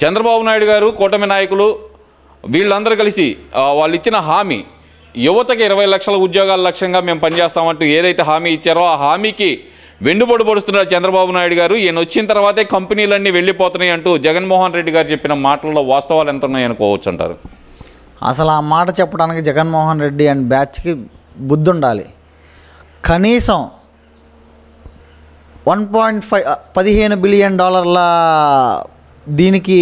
చంద్రబాబు నాయుడు గారు కూటమి నాయకులు వీళ్ళందరూ కలిసి వాళ్ళు ఇచ్చిన హామీ యువతకి ఇరవై లక్షల ఉద్యోగాల లక్ష్యంగా మేము పనిచేస్తామంటూ ఏదైతే హామీ ఇచ్చారో ఆ హామీకి వెండుబడి పడుస్తున్నారు చంద్రబాబు నాయుడు గారు. ఈయన వచ్చిన తర్వాతే కంపెనీలన్నీ వెళ్ళిపోతున్నాయి అంటూ జగన్మోహన్ రెడ్డి గారు చెప్పిన మాటల్లో వాస్తవాలు ఎంత ఉన్నాయి అనుకోవచ్చు అంటారు. అసలు ఆ మాట చెప్పడానికి జగన్మోహన్ రెడ్డి అండ్ బ్యాచ్కి బుద్ధి ఉండాలి కనీసం వన్ పాయింట్ ఫైవ్ పదిహేను బిలియన్ డాలర్ల దీనికి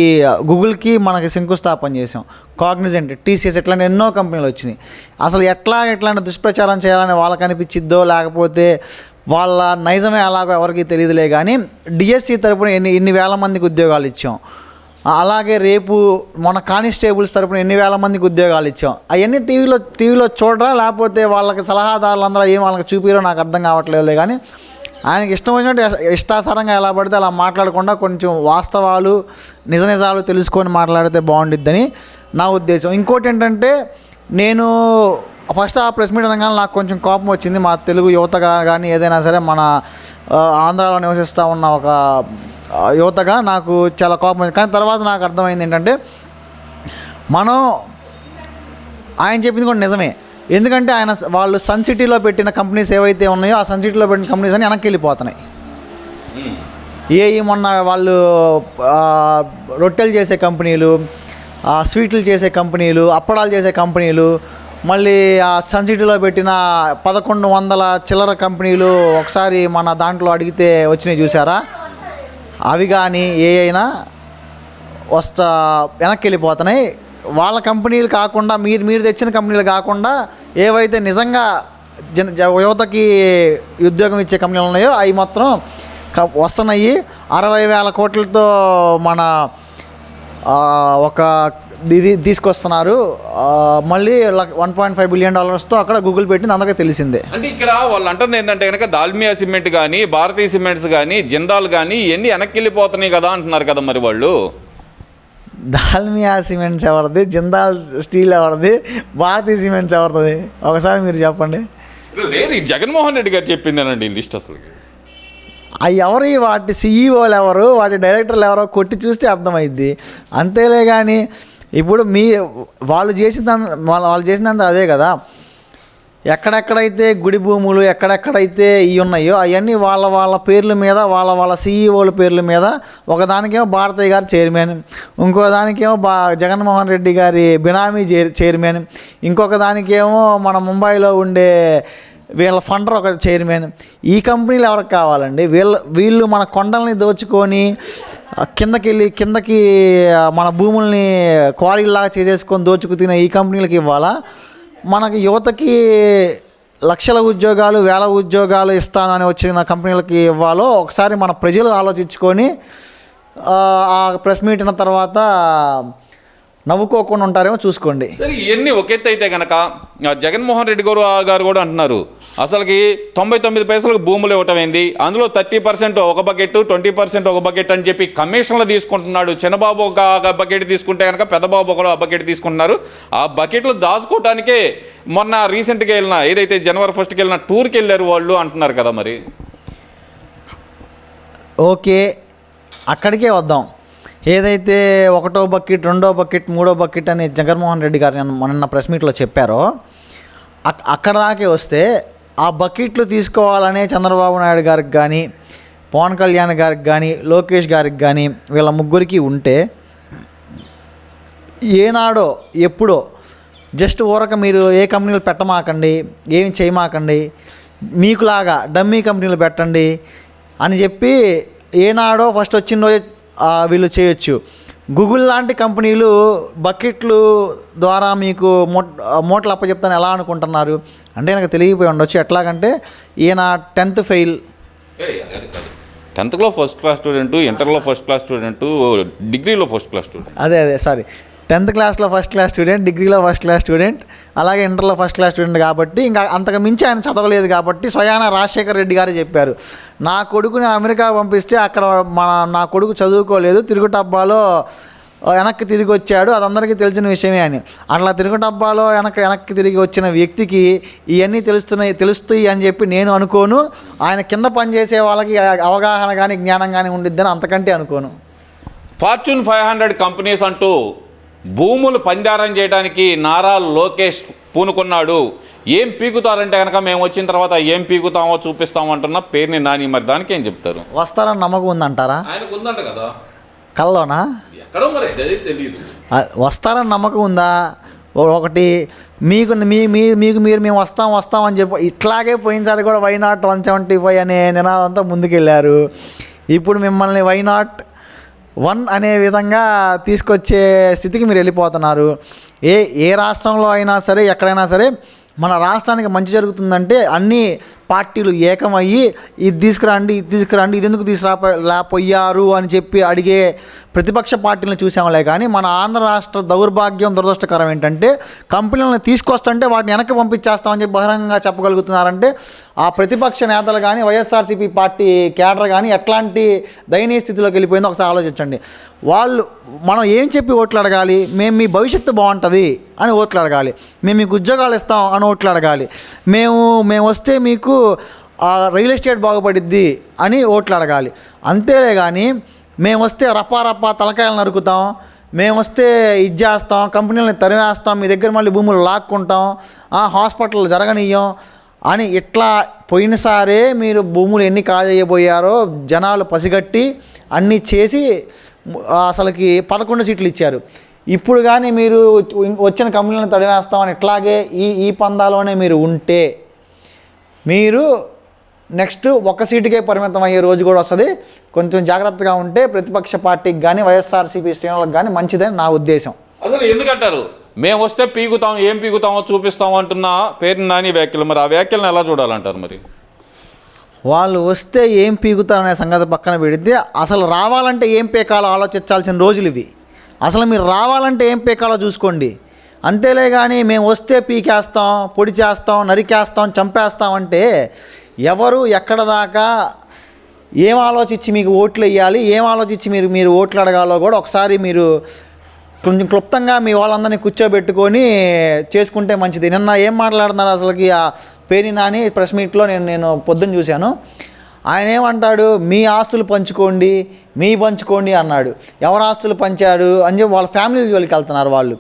గూగుల్కి మనకి శంకుస్థాపన చేసాం కాగ్నిజెంట్ టీసీఎస్ ఇట్లాంటి ఎన్నో కంపెనీలు వచ్చినాయి. అసలు ఎట్లా ఎట్లాంటి దుష్ప్రచారం చేయాలని వాళ్ళకి అనిపించిద్దో లేకపోతే వాళ్ళ నైజమే అలాగో ఎవరికి తెలియదులే కానీ డిఎస్సి తరపున ఎన్ని ఎన్ని వేల మందికి ఉద్యోగాలు ఇచ్చాం. అలాగే రేపు మన కానిస్టేబుల్స్ తరపున ఎన్ని వేల మందికి ఉద్యోగాలు ఇచ్చాం. అవన్నీ టీవీలో టీవీలో చూడరా లేకపోతే వాళ్ళకి సలహాదారులు అందరూ ఏం వాళ్ళకి చూపిరో నాకు అర్థం కావట్లేదులే కానీ ఆయనకి ఇష్టం వచ్చినట్టు ఇష్టాసారంగా ఎలా పడితే అలా మాట్లాడకుండా కొంచెం వాస్తవాలు నిజ నిజాలు తెలుసుకొని మాట్లాడితే బాగుండిద్దని నా ఉద్దేశం. ఇంకోటి ఏంటంటే నేను ఫస్ట్ ఆ ప్రెస్ మీట్ అనగానే నాకు కొంచెం కోపం వచ్చింది. మా తెలుగు యువతగా కానీ ఏదైనా సరే మన ఆంధ్రాలో నివసిస్తూ ఉన్న ఒక యువతగా నాకు చాలా కోపం వచ్చింది. కానీ తర్వాత నాకు అర్థమైంది ఏంటంటే మనం ఆయన చెప్పింది కూడా నిజమే. ఎందుకంటే ఆయన వాళ్ళు సన్ సిటీలో పెట్టిన కంపెనీస్ ఏవైతే ఉన్నాయో ఆ సన్ సిటీలో పెట్టిన కంపెనీస్ అన్ని వెనక్కి వెళ్ళిపోతున్నాయి. ఏ ఈ మొన్న వాళ్ళు రొట్టెలు చేసే కంపెనీలు స్వీట్లు చేసే కంపెనీలు అప్పడాలు చేసే కంపెనీలు మళ్ళీ ఆ సన్ సిటీలో పెట్టిన పదకొండు వందల చిల్లర కంపెనీలు ఒకసారి మన దాంట్లో అడిగితే వచ్చినాయి చూసారా? అవి కానీ ఏ అయినా వస్తా వెనక్కి వెళ్ళిపోతున్నాయి. వాళ్ళ కంపెనీలు కాకుండా మీరు మీరు తెచ్చిన కంపెనీలు కాకుండా ఏవైతే నిజంగా జన జ- యువతకి ఉద్యోగం ఇచ్చే కంపెనీలు ఉన్నాయో అవి మాత్రం క- వస్తున్నాయి. అరవై వేల కోట్లతో మన ఒక ఇది తీసుకొస్తున్నారు. మళ్ళీ వన్ పాయింట్ ఫైవ్ బిలియన్ డాలర్స్తో అక్కడ గూగుల్ పెట్టింది అందరికీ తెలిసిందే. అంటే ఇక్కడ వాళ్ళు అంటుంది ఏంటంటే కనుక దాల్మియా సిమెంట్ కానీ భారతీయ సిమెంట్స్ కానీ జిందాల్ కానీ ఇవన్నీ వెనక్కి వెళ్ళిపోతున్నాయి కదా అంటున్నారు కదా మరి వాళ్ళు. దాల్మియా సిమెంట్స్ ఎవరిది? జిందాల్ స్టీల్ ఎవరిది? భారతీయ సిమెంట్స్ ఎవరిది? ఒకసారి మీరు చెప్పండి. లేదు ఈ జగన్మోహన్ రెడ్డి గారు చెప్పిందేనండి లిస్ట్ అసలు. అవి ఎవరు? వాటి సీఈఓలు ఎవరు? వాటి డైరెక్టర్లు ఎవరో కొట్టి చూస్తే అర్థమైద్ది. అంతేలే కానీ ఇప్పుడు మీ వాళ్ళు చేసిన వాళ్ళు చేసినంత అదే కదా. ఎక్కడెక్కడైతే గుడి భూములు ఎక్కడెక్కడైతే ఇవి ఉన్నాయో అవన్నీ వాళ్ళ వాళ్ళ పేర్ల మీద వాళ్ళ వాళ్ళ సీఈఓల పేర్ల మీద ఒకదానికేమో భారతయ్య గారు చైర్మన్ ఇంకో దానికేమో బా జగన్మోహన్ రెడ్డి గారి బినామీ చైర్మన్ ఇంకొక దానికేమో మన ముంబైలో ఉండే వీళ్ళ ఫండర్ ఒక చైర్మన్. ఈ కంపెనీలు ఎవరికి కావాలండి? వీళ్ళ వీళ్ళు మన కొండల్ని దోచుకొని కిందకి వెళ్ళి కిందకి మన భూముల్ని క్వారీలాగా చేసేసుకొని దోచుకు తినే ఈ కంపెనీలకు ఇవ్వాలా? మనకి యువతకి లక్షల ఉద్యోగాలు వేల ఉద్యోగాలు ఇస్తానని వచ్చిన కంపెనీలకి ఇవ్వాలో ఒకసారి మన ప్రజలు ఆలోచించుకొని ఆ, ప్రెస్ మీట్ అయిన తర్వాత నవ్వుకోకుండా ఉంటారేమో చూసుకోండి. సరే ఇవన్నీ ఒక అయితే కనుక జగన్మోహన్ రెడ్డి గారు గారు కూడా అంటున్నారు అసలుకి తొంభై తొమ్మిది పైసలకు భూములు ఇవ్వటమైంది అందులో థర్టీ పర్సెంట్ ఒక బకెట్ ట్వంటీ పర్సెంట్ ఒక బకెట్ అని చెప్పి కమిషన్లు తీసుకుంటున్నాడు. చిన్నబాబు ఒక బకెట్ తీసుకుంటే కనుక పెద్దబాబు ఒక బకెట్ తీసుకుంటున్నారు. ఆ బకెట్లు దాచుకోవటానికే మొన్న రీసెంట్గా వెళ్ళిన ఏదైతే జనవరి ఫస్ట్కి వెళ్ళిన టూర్కి వెళ్ళారు వాళ్ళు అంటున్నారు కదా మరి. ఓకే అక్కడికే వద్దాం. ఏదైతే ఒకటో బకెట్ రెండో బకెట్ మూడో బకెట్ అని జగన్మోహన్ రెడ్డి గారు మొన్న ప్రెస్ మీట్లో చెప్పారో అక్కడ దాకే వస్తే ఆ బకెట్లు తీసుకోవాలనే చంద్రబాబు నాయుడు గారికి కానీ పవన్ కళ్యాణ్ గారికి కానీ లోకేష్ గారికి కానీ వీళ్ళ ముగ్గురికి ఉంటే ఏనాడో ఎప్పుడో జస్ట్ ఊరక మీరు ఏ కంపెనీలు పెట్టమాకండి ఏమి చేయమాకండి మీకులాగా డమ్మీ కంపెనీలు పెట్టండి అని చెప్పి ఏనాడో ఫస్ట్ వచ్చిన రోజే వీళ్ళు చేయొచ్చు. గూగుల్ లాంటి కంపెనీలు బకెట్లు ద్వారా మీకు మూట మూటలు అప్పచెప్తాను ఎలా అనుకుంటున్నారు? అంటే నాకు తెలియపోయి ఉండొచ్చు. ఎట్లాగంటే ఈయన టెన్త్ ఫెయిల్. టెన్త్లో ఫస్ట్ క్లాస్ స్టూడెంట్ ఇంటర్లో ఫస్ట్ క్లాస్ స్టూడెంట్ డిగ్రీలో ఫస్ట్ క్లాస్ స్టూడెంట్ అదే అదే సారీ. టెన్త్ క్లాస్లో ఫస్ట్ క్లాస్ స్టూడెంట్ డిగ్రీలో ఫస్ట్ క్లాస్ స్టూడెంట్ అలాగే ఇంటర్లో ఫస్ట్ క్లాస్ స్టూడెంట్ కాబట్టి ఇంకా అంతకు మించి ఆయన చదవలేదు కాబట్టి స్వయాన రాజశేఖర్ రెడ్డి గారు చెప్పారు. నా కొడుకుని అమెరికా పంపిస్తే అక్కడ మన నా కొడుకు చదువుకోలేదు తిరుగుటబ్బాలో వెనక్కి తిరిగి వచ్చాడు అది అందరికీ తెలిసిన విషయమే అని. అట్లా తిరుగుటబ్బాలో వెనక్కి వెనక్కి తిరిగి వచ్చిన వ్యక్తికి ఇవన్నీ తెలుస్తున్నాయి తెలుస్తాయి అని చెప్పి నేను అనుకోను. ఆయన కింద పనిచేసే వాళ్ళకి అవగాహన కానీ జ్ఞానం కానీ ఉండిద్దని అంతకంటే అనుకోను. ఫార్చ్యూన్ ఫైవ్ హండ్రెడ్ కంపెనీస్ అంటూ భూములు పందారం చేయడానికి నారా లోకేష్ పూనుకున్నాడు. ఏం పీకుతారంటే కనుక మేము వచ్చిన తర్వాత ఏం పీకుతామో చూపిస్తామో అంటున్న పేరుని నాని మరి దానికి ఏం చెప్తారు? వస్తారని నమ్మకం ఉందంటారా? ఆయనకు ఉందంట కదా. కల్లోనా? ఎక్కడో మరి అది తెలియదు వస్తారని నమ్మకం ఉందా? ఒకటి మీకు మీ మీ మీకు మీరు మేము వస్తాం వస్తాం అని చెప్పి ఇట్లాగే పోయినసారి కూడా why not one seventy five అనే నినాదంతో ముందుకెళ్ళారు. ఇప్పుడు మిమ్మల్ని వై నాట్ వన్ అనే విధంగా తీసుకొచ్చే స్థితికి మీరు వెళ్ళిపోతున్నారు. ఏ ఏ రాష్ట్రంలో అయినా సరే ఎక్కడైనా సరే మన రాష్ట్రానికి మంచి జరుగుతుందంటే అన్నీ పార్టీలు ఏకమయ్యి ఇది తీసుకురండి ఇది తీసుకురండి ఇది ఎందుకు తీసుకురా లేకపోయారు అని చెప్పి అడిగే ప్రతిపక్ష పార్టీలను చూసాంలే కానీ మన ఆంధ్ర రాష్ట్ర దౌర్భాగ్యం దురదృష్టకరం ఏంటంటే కంపెనీలను తీసుకొస్తుంటే వాటిని వెనక్కి పంపించేస్తామని చెప్పి బహిరంగంగా చెప్పగలుగుతున్నారంటే ఆ ప్రతిపక్ష నేతలు కానీ వైఎస్ఆర్సీపీ పార్టీ కేడర్ కానీ ఎట్లాంటి దయనీయ స్థితిలోకి వెళ్ళిపోయిందో ఒకసారి ఆలోచించండి. వాళ్ళు మనం ఏం చెప్పి ఓట్లు అడగాలి? మేము మీ భవిష్యత్తు బాగుంటుంది అని ఓట్లు అడగాలి. మేము మీకు ఉద్యోగాలు ఇస్తాం అని ఓట్లు అడగాలి. మేము మేము వస్తే మీకు రియల్ ఎస్టేట్ బాగుపడిద్ది అని ఓట్లు అడగాలి. అంతేలే కానీ మేము వస్తే రప్పా రప్పా తలకాయలు నరుకుతాం. మేము వస్తే ఇది చేస్తాం కంపెనీలను తరివేస్తాం మీ దగ్గర మళ్ళీ భూములు లాక్కుంటాం ఆ, హాస్పిటల్ జరగనీయం అని ఇట్లా పోయినసారే మీరు భూములు ఎన్ని కాజేయబోయారో జనాలు పసిగట్టి అన్నీ చేసి అసలుకి పదకొండు సీట్లు ఇచ్చారు. ఇప్పుడు కానీ మీరు వచ్చిన కంపెనీలను తడివేస్తామని ఇట్లాగే ఈ ఈ పందాలోనే మీరు ఉంటే మీరు నెక్స్ట్ ఒక సీటుకే పరిమితం అయ్యే రోజు కూడా వస్తుంది. కొంచెం జాగ్రత్తగా ఉంటే ప్రతిపక్ష పార్టీకి కానీ వైఎస్ఆర్సీపీ శ్రేణులకు కానీ మంచిదని నా ఉద్దేశం. అసలు ఎందుకంటారు? మేము వస్తే పీగుతాం ఏం పీగుతామో చూపిస్తాం అంటున్న పేరు నాని వ్యాఖ్యలు. మరి ఆ వ్యాఖ్యలను ఎలా చూడాలంటారు మరి? వాళ్ళు వస్తే ఏం పీకుతారనే సంగతి పక్కన పెడితే అసలు రావాలంటే ఏం పీకాలో ఆలోచించాల్సిన రోజులు ఇవి. అసలు మీరు రావాలంటే ఏం పీకాలో చూసుకోండి. అంతేలే కానీ మేము వస్తే పీకేస్తాం పొడి చేస్తాం నరికేస్తాం చంపేస్తాం అంటే ఎవరు ఎక్కడ దాకా ఏం ఆలోచించి మీకు ఓట్లు వేయాలి ఏం ఆలోచించి మీరు మీరు ఓట్లు అడగాలో కూడా ఒకసారి మీరు కొంచెం క్లుప్తంగా మీ వాళ్ళందరినీ కూర్చోబెట్టుకొని చేసుకుంటే మంచిది. నిన్న ఏం మాట్లాడుతున్నారు అసలుకి ఆ పేరు నాని ప్రెస్ మీట్లో నేను నేను పొద్దున్న చూశాను. ఆయన ఏమంటాడు? మీ ఆస్తులు పంచుకోండి మీ పంచుకోండి అన్నాడు. ఎవరు ఆస్తులు పంచాడు అని చెప్పి వాళ్ళ ఫ్యామిలీ జోలికి వెళ్తున్నారు వాళ్ళు.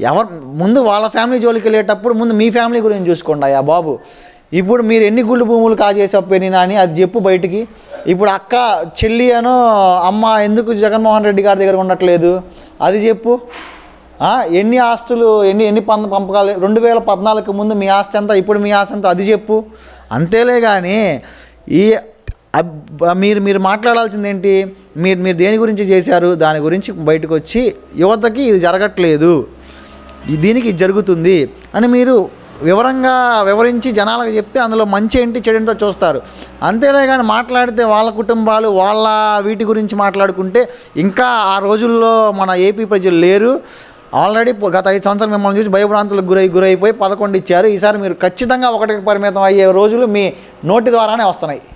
ఎవరు ముందు వాళ్ళ ఫ్యామిలీ జోలికి వెళ్ళేటప్పుడు ముందు మీ ఫ్యామిలీ గురించి చూసుకోండి ఆ బాబు. ఇప్పుడు మీరు ఎన్ని గుళ్ళు భూములు కాజేసావు పెని అని అది చెప్పు బయటికి. ఇప్పుడు అక్క చెల్లి అనో అమ్మ ఎందుకు జగన్మోహన్ రెడ్డి గారి దగ్గర ఉండట్లేదు? అది చెప్పు. ఎన్ని ఆస్తులు ఎన్ని ఎన్ని పంద పంపకాలు రెండు వేల పద్నాలుగు ముందు మీ ఆస్తి ఎంత ఇప్పుడు మీ ఆస్తి ఎంత అది చెప్పు. అంతేలే కానీ ఈ మీరు మీరు మాట్లాడాల్సింది ఏంటి? మీరు మీరు దేని గురించి చేశారు? దాని గురించి బయటకు వచ్చి యువతకి ఇది జరగట్లేదు. దీనికి ఇది జరుగుతుంది అని మీరు వివరంగా వివరించి జనాలకు చెప్తే అందులో మంచి ఏంటి చెడు చూస్తారు. అంతేలే కానీ మాట్లాడితే వాళ్ళ కుటుంబాలు వాళ్ళ వీటి గురించి మాట్లాడుకుంటే ఇంకా ఆ రోజుల్లో మన ఏపీ ప్రజలు లేరు. ఆల్రెడీ గత ఐదు సంవత్సరాలు మిమ్మల్ని చూసి భయభ్రాంతులకు గురై గురైపోయి పదకొండు ఇచ్చారు. ఈసారి మీరు ఖచ్చితంగా ఒకటికి పరిమితం అయ్యే రోజులు మీ నోటి ద్వారానే వస్తున్నాయి.